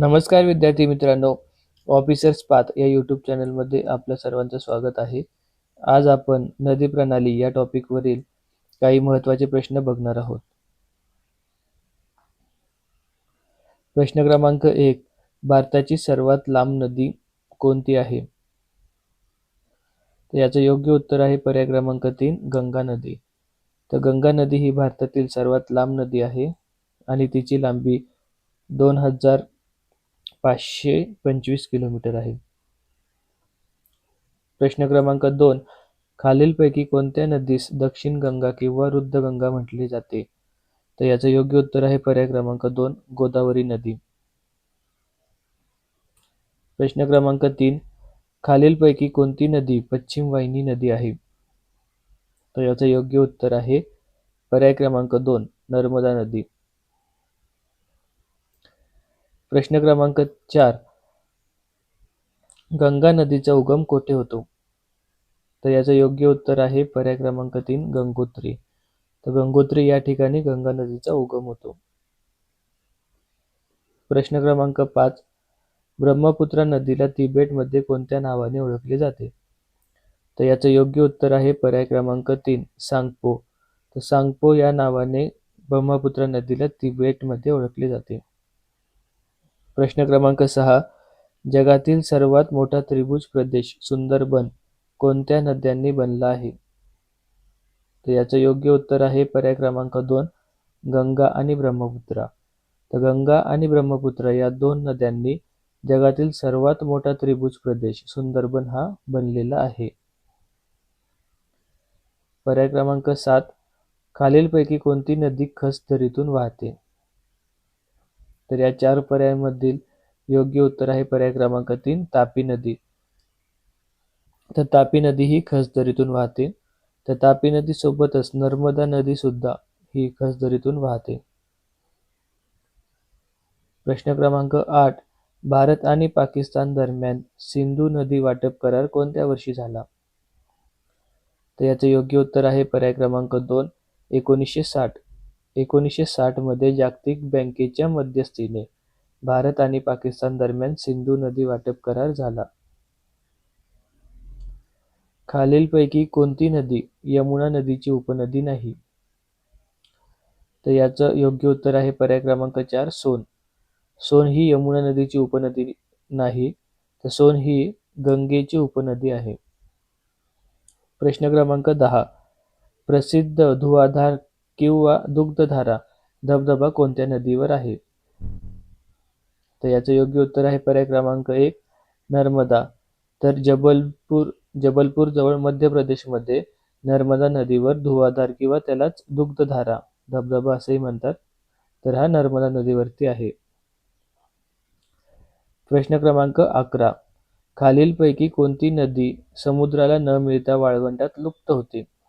नमस्कार विद्यार्थी मित्रांनो ऑफिसर्स पाथ या यूट्यूब चॅनलमध्ये आपल्या सर्वांचं स्वागत आहे. आज आपण नदी प्रणाली या टॉपिकवरील काही महत्त्वाचे प्रश्न बघणार आहोत. प्रश्न क्रमांक एक भारताची सर्वात लांब नदी कोणती आहे? तर याचं योग्य उत्तर आहे पर्याय क्रमांक तीन गंगा नदी. तर गंगा नदी ही भारतातील सर्वात लांब नदी आहे आणि तिची लांबी दोन हजार पाचशे पंचवीस किलोमीटर आहे. प्रश्न क्रमांक दोन. खालीलपैकी कोणत्या नदीस दक्षिण गंगा किंवा रुद्ध गंगा म्हटले जाते? तर याचं योग्य उत्तर आहे पर्याय क्रमांक दोन गोदावरी नदी. प्रश्न क्रमांक तीन. खालीलपैकी कोणती नदी पश्चिम वाहिनी नदी आहे? तर याचं योग्य उत्तर आहे पर्याय क्रमांक दोन नर्मदा नदी. प्रश्न क्रमांक चार. गंगा नदीचा उगम कोठे होतो? तर याचं योग्य उत्तर आहे पर्याय क्रमांक तीन गंगोत्री. तर गंगोत्री या ठिकाणी गंगा नदीचा उगम होतो. प्रश्न क्रमांक पाच. ब्रह्मपुत्रा नदीला तिबेटमध्ये कोणत्या नावाने ओळखले जाते? तर याचं योग्य उत्तर आहे पर्याय क्रमांक तीन सांगपो. तर सांगपो या नावाने ब्रह्मपुत्रा नदीला तिबेटमध्ये ओळखले जाते. प्रश्न क्रमांक सहा. जगातील सर्वात मोठा त्रिभुज प्रदेश सुंदरबन कोणत्या नद्यांनी बनला आहे? तर याचं योग्य उत्तर आहे पर्याय क्रमांक दोन गंगा आणि ब्रह्मपुत्रा. तर गंगा आणि ब्रह्मपुत्रा या दोन नद्यांनी जगातील सर्वात मोठा त्रिभुज प्रदेश सुंदरबन हा बनलेला आहे. पर्याय क्रमांक सात खालीलपैकी कोणती नदी खस दरीतून वाहते? तर या चार पर्यायांमधील योग्य उत्तर आहे पर्याय क्रमांक तीन तापी नदी. तर तापी नदी ही खसदरीतून वाहते. तर तापी नदी सोबतच नर्मदा नदी सुद्धा ही खसदरीतून वाहते. प्रश्न क्रमांक आठ भारत आणि पाकिस्तान दरम्यान सिंधू नदी वाटप करार कोणत्या वर्षी झाला? तर याचं योग्य उत्तर आहे पर्याय क्रमांक दोन एकोणीसशे साठ. एकोणीसशे साठमध्ये जागतिक बँकेच्या मध्यस्थीने भारत आणि पाकिस्तान दरम्यान सिंधू नदी वाटप करार झाला. खालीलपैकी कोणती नदी यमुना नदीची उपनदी नाही? तर याचं योग्य उत्तर आहे पर्याय क्रमांक चार सोन. सोन ही यमुना नदीची उपनदी नाही तर सोन ही गंगेची उपनदी आहे. प्रश्न क्रमांक दहा. प्रसिद्ध धुवाधार किंवा दुग्धधारा धबधबा कोणत्या नदीवर आहे? तर याचं योग्य उत्तर आहे पर्याय क्रमांक एक नर्मदा. तर जबलपूर जबलपूर जवळ मध्य प्रदेशमध्ये नर्मदा नदीवर धुवाधार किंवा त्यालाच दुग्धधारा धबधबा असेही म्हणतात. तर हा नर्मदा नदीवरती आहे. प्रश्न क्रमांक अकरा. खालीलपैकी कोणती नदी समुद्राला न मिळता वाळवंटात लुप्त होते?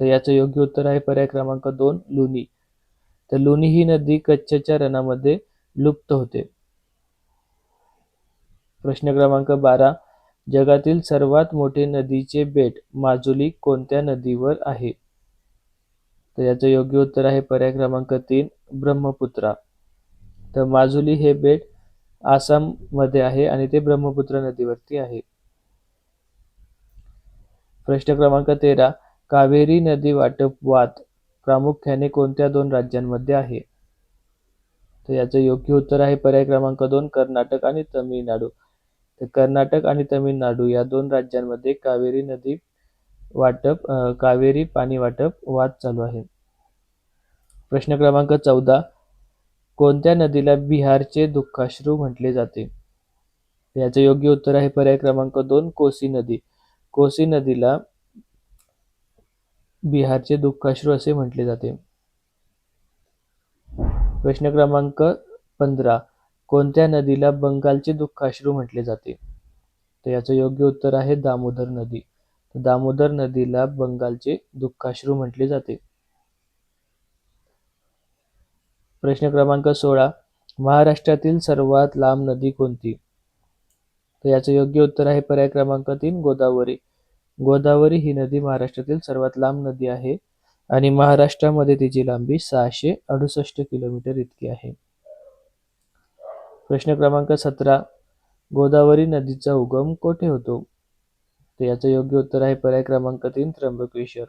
तर याचं योग्य उत्तर आहे पर्याय क्रमांक दोन लुनी तर लुनी ही नदी कच्छच्या रणामध्ये लुप्त होते. प्रश्न क्रमांक बारा. जगातील सर्वात मोठे नदीचे बेट माजुली कोणत्या नदीवर आहे? तर याचं योग्य उत्तर आहे पर्याय क्रमांक तीन ब्रह्मपुत्रा. तर माजुली हे बेट आसाममध्ये आहे आणि ते ब्रह्मपुत्रा नदीवरती आहे. प्रश्न क्रमांक तेरा. कावेरी नदी वाटप वाद प्रामुख्याने कोणत्या दोन राज्यांमध्ये आहे? तर याचं योग्य उत्तर आहे पर्याय क्रमांक दोन कर्नाटक आणि तमिळनाडू. तर कर्नाटक आणि तमिळनाडू या दोन राज्यांमध्ये कावेरी नदी वाटप कावेरी पाणी वाटप वाद चालू आहे. प्रश्न क्रमांक चौदा. कोणत्या नदीला बिहारचे दुःखाश्रू म्हटले जाते? याचं योग्य उत्तर आहे पर्याय क्रमांक दोन कोसी नदी. कोसी नदीला बिहारचे दुःखाश्रू असे म्हटले जाते. प्रश्न क्रमांक पंधरा. कोणत्या नदीला बंगालचे दुःखाश्रू म्हटले जाते? तर याचं योग्य उत्तर आहे दामोदर नदी. दामोदर नदीला बंगालचे दुःखाश्रू म्हटले जाते. प्रश्न क्रमांक सोळा. महाराष्ट्रातील सर्वात लांब नदी कोणती? तर याचं योग्य उत्तर आहे पर्याय क्रमांक तीन गोदावरी. गोदावरी ही नदी महाराष्ट्रातील सर्वात लांब नदी आहे आणि महाराष्ट्रामध्ये तिची लांबी सहाशे अडुसष्ट किलोमीटर इतकी आहे. प्रश्न क्रमांक सतरा गोदावरी नदीचा उगम कोठे होतो? तर याचं योग्य उत्तर आहे पर्याय क्रमांक तीन त्र्यंबकेश्वर.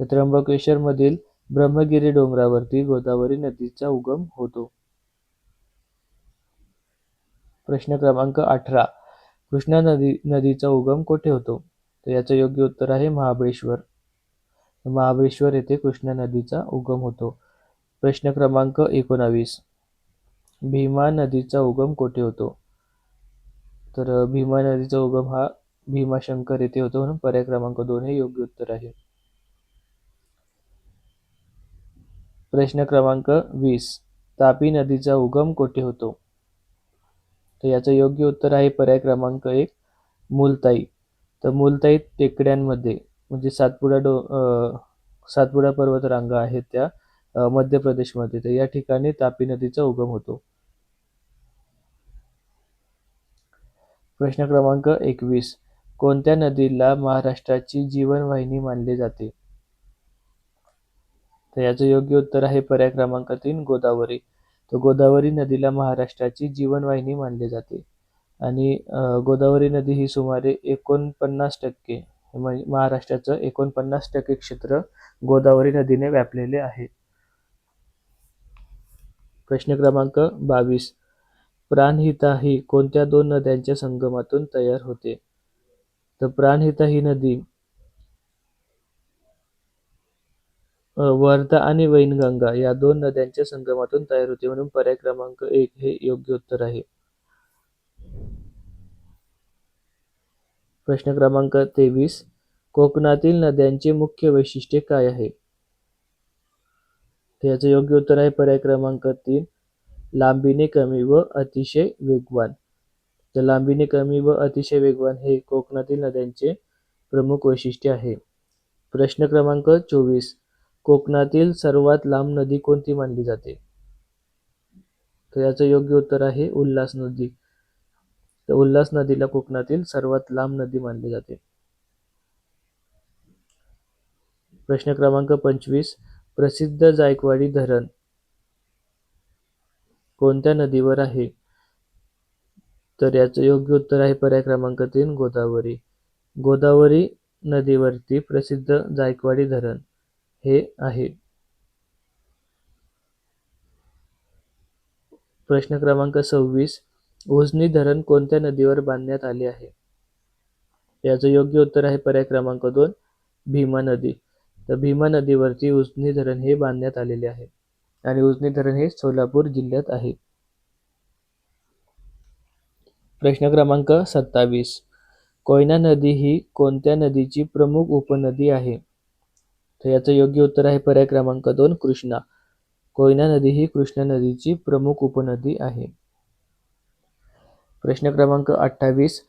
तर त्र्यंबकेश्वर मधील ब्रह्मगिरी डोंगरावरती गोदावरी नदीचा उगम होतो. प्रश्न क्रमांक अठरा कृष्णा नदी नदीचा उगम कोठे होतो? तर याचं योग्य उत्तर आहे महाबळेश्वर. महाबळेश्वर येथे कृष्णा नदीचा उगम होतो. प्रश्न क्रमांक एकोणावीस. भीमा नदीचा उगम कोठे होतो? तर भीमा नदीचा उगम हा भीमाशंकर येथे होतो म्हणून पर्याय क्रमांक दोन हे योग्य उत्तर आहे. प्रश्न क्रमांक वीस. तापी नदीचा उगम कोठे होतो? तर याचं योग्य उत्तर आहे पर्याय क्रमांक एक मुलताई. तर मूलतः टेकड्यांमध्ये म्हणजे सातपुडा डो सातपुडा पर्वत रांगा आहेत त्या मध्य प्रदेशमध्ये. तर या ठिकाणी तापी नदीचा उगम होतो. प्रश्न क्रमांक एकवीस. कोणत्या नदीला महाराष्ट्राची जीवनवाहिनी मानली जाते? तर याचं योग्य उत्तर आहे पर्याय क्रमांक तीन गोदावरी. तर गोदावरी नदीला महाराष्ट्राची जीवनवाहिनी मानली जाते. आणि गोदावरी नदी ही सुमारे एकोणपन्नास टक्के म्हणजे महाराष्ट्राचं एकोणपन्नास टक्के क्षेत्र गोदावरी नदीने व्यापलेले आहे. प्रश्न क्रमांक बावीस. प्राणहिता ही कोणत्या दोन नद्यांच्या संगमातून तयार होते? तर प्राणहिता ही नदी वर्धा आणि वैनगंगा या दोन नद्यांच्या संगमातून तयार होते म्हणून पर्याय क्रमांक एक हे योग्य उत्तर आहे. प्रश्न क्रमांक तेवीस कोकणातील नद्यांचे मुख्य वैशिष्ट्य काय आहे? याचं योग्य उत्तर आहे पर्याय क्रमांक तीन लांबीने कमी व अतिशय वेगवान. तर लांबीने कमी व अतिशय वेगवान हे कोकणातील नद्यांचे प्रमुख वैशिष्ट्य आहे. प्रश्न क्रमांक चोवीस कोकणातील सर्वात लांब नदी कोणती मानली जाते? तर याचं योग्य उत्तर आहे उल्हास नदी. तर उल्हास नदीला कोकणातील सर्वात लांब नदी मानली जाते. प्रश्न क्रमांक पंचवीस प्रसिद्ध जायकवाडी धरण कोणत्या नदीवर आहे? तर याचं योग्य उत्तर आहे पर्याय क्रमांक तीन गोदावरी. गोदावरी नदीवरती प्रसिद्ध जायकवाडी धरण हे आहे. प्रश्न क्रमांक सव्वीस उजनी धरण कोणत्या नदीवर बांधण्यात आले आहे? याचं योग्य उत्तर आहे पर्याय क्रमांक दोन भीमा नदी. तर भीमा नदीवरती उजनी धरण हे बांधण्यात आलेले आहे आणि उजनी धरण हे सोलापूर जिल्ह्यात आहे. प्रश्न क्रमांक सत्तावीस. कोयना नदी ही कोणत्या नदीची प्रमुख उपनदी आहे? तर याचं योग्य उत्तर आहे पर्याय क्रमांक दोन कृष्णा. कोयना नदी ही कृष्णा नदीची प्रमुख उपनदी आहे. प्रश्न क्रमांक अठ्ठावीस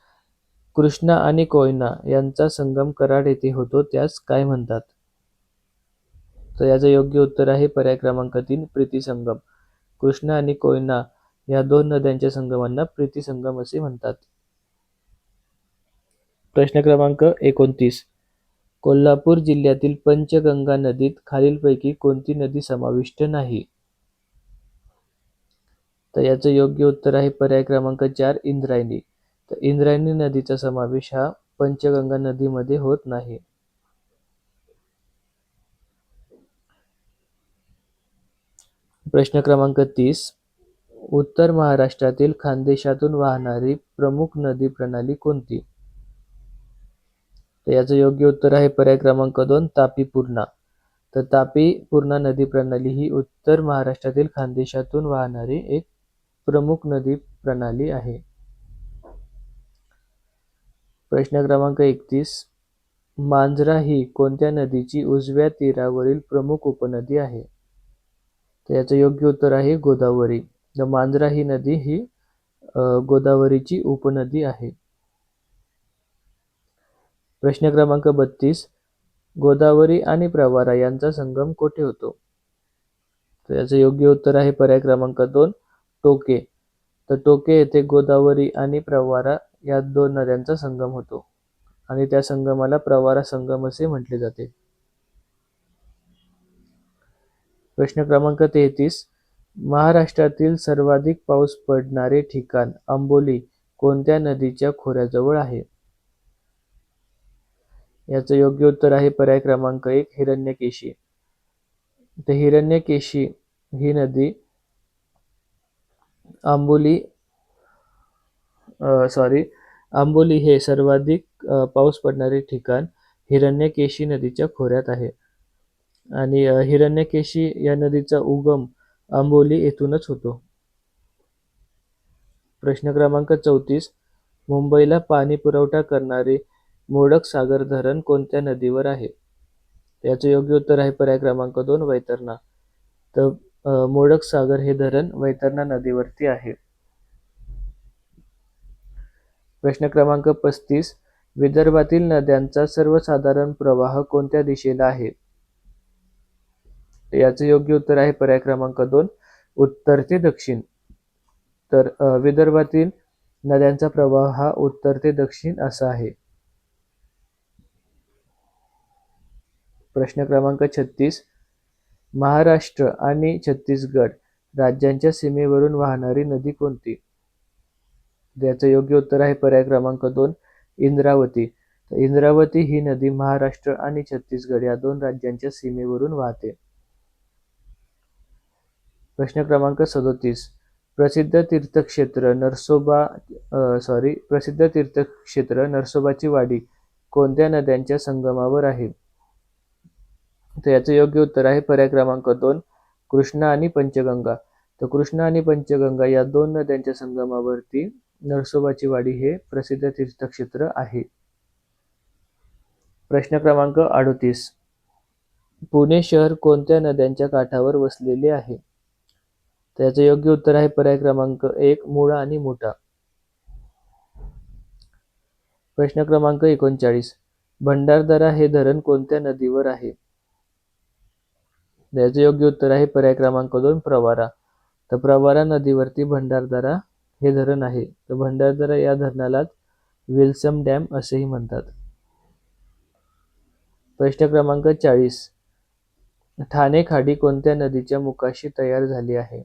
कृष्णा आणि कोयना यांचा संगम कराड येथे होतो त्यास काय म्हणतात? तर याचं योग्य उत्तर आहे पर्याय क्रमांक तीन प्रीती संगम. कृष्णा आणि कोयना या दोन नद्यांच्या संगमांना प्रीती संगम असे म्हणतात. प्रश्न क्रमांक एकोणतीस कोल्हापूर जिल्ह्यातील पंचगंगा नदीत खालीलपैकी कोणती नदी समाविष्ट नाही? तर याचं योग्य उत्तर आहे पर्याय क्रमांक चार इंद्रायणी. तर इंद्रायणी नदीचा समावेश हा पंचगंगा नदीमध्ये होत नाही. प्रश्न क्रमांक तीस. उत्तर महाराष्ट्रातील खानदेशातून वाहणारी प्रमुख नदी प्रणाली कोणती? तर याचं योग्य उत्तर आहे पर्याय क्रमांक दोन तापी पूर्णा तर तापी पूर्णा नदी प्रणाली ही उत्तर महाराष्ट्रातील खानदेशातून वाहणारी एक प्रमुख नदी प्रणाली आहे. प्रश्न क्रमांक एकतीस. मांजरा ही कोणत्या नदीची उजव्या तीरावरील प्रमुख उपनदी आहे? तर याचं योग्य उत्तर आहे गोदावरी. मांजरा ही नदी ही गोदावरीची उपनदी आहे. प्रश्न क्रमांक बत्तीस. गोदावरी आणि प्रवारा यांचा संगम कोठे होतो? तर याचं योग्य उत्तर आहे पर्याय क्रमांक दोन. टोके. तर टोके येथे गोदावरी आणि प्रवारा या दोन नद्यांचा संगम होतो. आणि त्या संगमाला प्रवारा संगम असे म्हटले जाते. प्रश्न क्रमांक तेहतीस. महाराष्ट्रातील सर्वाधिक पाऊस पडणारे ठिकाण आंबोली कोणत्या नदीच्या खोऱ्याजवळ आहे? याचं योग्य उत्तर आहे पर्याय क्रमांक एक हिरण्यकेशी. तर हिरण्यकेशी ही नदी आंबोली सॉरी आंबोली हे सर्वाधिक पाऊस पडणारे ठिकाण हिरण्यकेशी नदीच्या खोऱ्यात आहे. आणि हिरण्यकेशी या नदीचा उगम आंबोली येथूनच होतो. प्रश्न क्रमांक चौतीस मुंबईला पाणी पुरवठा करणारे मोडक सागर धरण कोणत्या नदीवर आहे? याचं योग्य उत्तर आहे पर्याय क्रमांक दोन वैतरणा. तर मोडक सागर हे धरण वैतरणा नदीवरती आहे. प्रश्न क्रमांक पस्तीस. विदर्भातील नद्यांचा सर्वसाधारण प्रवाह कोणत्या दिशेला आहे? याचं योग्य उत्तर आहे पर्याय क्रमांक दोन उत्तर ते दक्षिण. तर विदर्भातील नद्यांचा प्रवाह हा उत्तर ते दक्षिण असा आहे. प्रश्न क्रमांक छत्तीस. महाराष्ट्र आणि छत्तीसगड राज्यांच्या सीमेवरून वाहणारी नदी कोणती? याचं योग्य उत्तर आहे पर्याय क्रमांक दोन इंद्रावती. तर इंद्रावती ही नदी महाराष्ट्र आणि छत्तीसगड या दोन राज्यांच्या सीमेवरून वाहते. प्रश्न क्रमांक सदोतीस. प्रसिद्ध तीर्थक्षेत्र नरसोबा सॉरी प्रसिद्ध तीर्थक्षेत्र नरसोबाची वाडी कोणत्या नद्यांच्या संगमावर आहे? तर याचं योग्य उत्तर आहे पर्याय क्रमांक दोन कृष्णा आणि पंचगंगा. तर कृष्णा आणि पंचगंगा या दोन नद्यांच्या संगमावरती नरसोबाची वाडी हे प्रसिद्ध तीर्थक्षेत्र आहे. प्रश्न क्रमांक अडतीस. पुणे शहर कोणत्या नद्यांच्या काठावर वसलेले आहे? तर याचं योग्य उत्तर आहे पर्याय क्रमांक एक मुळा आणि मोठा. प्रश्न क्रमांक एकोणचाळीस. भंडारदरा हे धरण कोणत्या नदीवर आहे? याचं योग्य उत्तर आहे पर्याय क्रमांक दोन प्रवारा. तर प्रवारा नदीवरती भंडारदरा हे धरण आहे. तर भंडारदरा या धरणालाच विल्सम डॅम असेही म्हणतात. प्रश्न क्रमांक चाळीस. ठाणे खाडी कोणत्या नदीच्या मुखाशी तयार झाली आहे?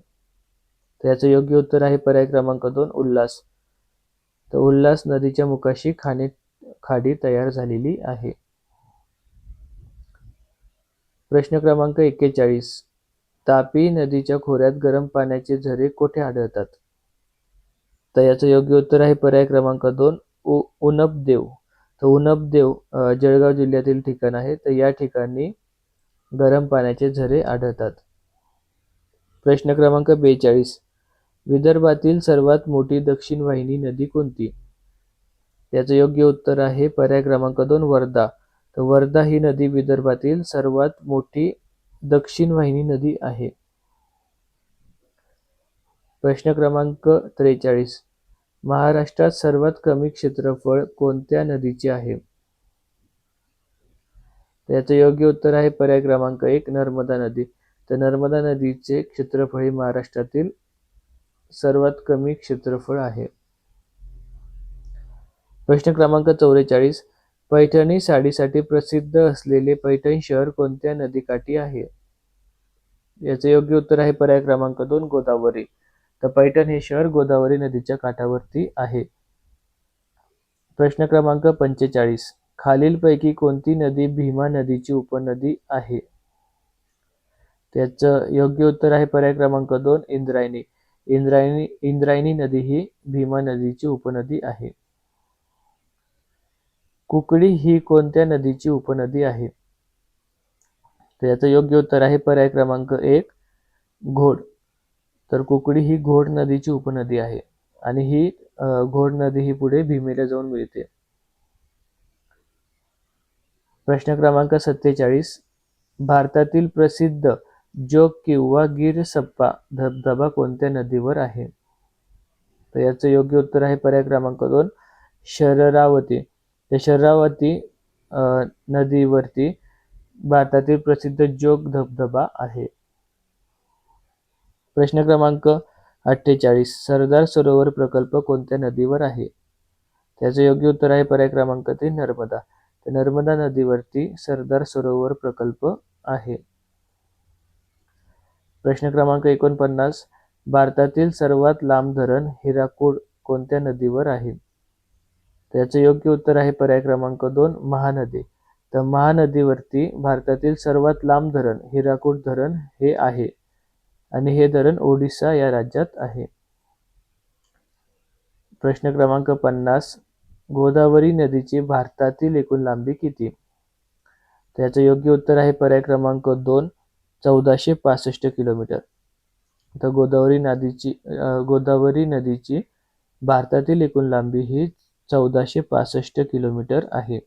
तर याचं योग्य उत्तर आहे पर्याय क्रमांक दोन उल्हास. तर उल्हास नदीच्या मुखाशी खाणे खाडी तयार झालेली आहे. प्रश्न क्रमांक एक्केचाळीस. तापी नदीच्या खोऱ्यात गरम पाण्याचे झरे कोठे आढळतात? तर याचं योग्य उत्तर आहे पर्याय क्रमांक दोन उ उनपदेव तर उनपदेव जळगाव जिल्ह्यातील ठिकाण आहे. तर या ठिकाणी गरम पाण्याचे झरे आढळतात. प्रश्न क्रमांक बेचाळीस. विदर्भातील सर्वात मोठी दक्षिण वाहिनी नदी कोणती? याचं योग्य उत्तर आहे पर्याय क्रमांक दोन वर्धा. तर वर्धा ही नदी विदर्भातील सर्वात मोठी दक्षिण वाहिनी नदी आहे. प्रश्न क्रमांक त्रेचाळीस. महाराष्ट्रात सर्वात कमी क्षेत्रफळ कोणत्या नदीचे आहे? याचं योग्य उत्तर आहे पर्याय क्रमांक एक नर्मदा नदी. तर नर्मदा नदीचे क्षेत्रफळ हे महाराष्ट्रातील सर्वात कमी क्षेत्रफळ आहे. प्रश्न क्रमांक चौवेचाळीस. पैठणी साडीसाठी प्रसिद्ध असलेले पैठण शहर कोणत्या नदीकाठी आहे? याचे योग्य उत्तर आहे पर्याय क्रमांक दोन गोदावरी. तर पैठण हे शहर गोदावरी नदीच्या काठावरती आहे. प्रश्न क्रमांक पंचेचाळीस. खालीलपैकी कोणती नदी भीमा नदीची उपनदी आहे? त्याचं योग्य उत्तर आहे पर्याय क्रमांक दोन इंद्रायणी. इंद्रायणी इंद्रायणी नदी ही भीमा नदीची उपनदी आहे. कुकडी ही कोणत्या नदीची उपनदी आहे? तर याचं योग्य उत्तर आहे पर्याय क्रमांक एक घोड. तर कुकडी ही घोड नदीची उपनदी आहे आणि ही घोड नदी ही पुढे भीमेला जाऊन मिळते. प्रश्न क्रमांक सत्तेचाळीस भारतातील प्रसिद्ध जोग किंवा गिर सप्पा धबधबा कोणत्या नदीवर आहे? तर याचं योग्य उत्तर आहे पर्याय क्रमांक दोन शररावती. या शरावती नदीवरती भारतातील प्रसिद्ध जोग धबधबा आहे. प्रश्न क्रमांक अठ्ठेचाळीस. सरदार सरोवर प्रकल्प कोणत्या नदीवर आहे? त्याचं योग्य उत्तर आहे पर्याय क्रमांक तीन नर्मदा. तर नर्मदा नदीवरती सरदार सरोवर प्रकल्प आहे. प्रश्न क्रमांक एकोणपन्नास. भारतातील सर्वात लांब धरण हिराकूड कोणत्या नदीवर आहे? त्याचं योग्य उत्तर आहे पर्याय क्रमांक दोन महानदी. तर महानदीवरती भारतातील सर्वात लांब धरण हिराकूट धरण हे आहे. आणि हे धरण ओडिसा या राज्यात आहे. प्रश्न क्रमांक पन्नास गोदावरी नदीची भारतातील एकूण लांबी किती? त्याचं योग्य उत्तर आहे पर्याय क्रमांक दोन चौदाशे पासष्ट किलोमीटर. तर गोदावरी नदीची गोदावरी नदीची भारतातील एकूण लांबी ही चौदाशे पासष्ट किलोमीटर आहे.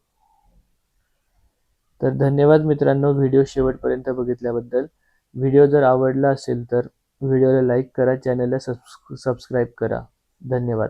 तर धन्यवाद मित्रांनो व्हिडिओ शेवटपर्यंत बघितल्याबद्दल. व्हिडिओ जर आवडला असेल तर व्हिडिओला लाईक करा चॅनलला सबस्क्राईब करा. धन्यवाद.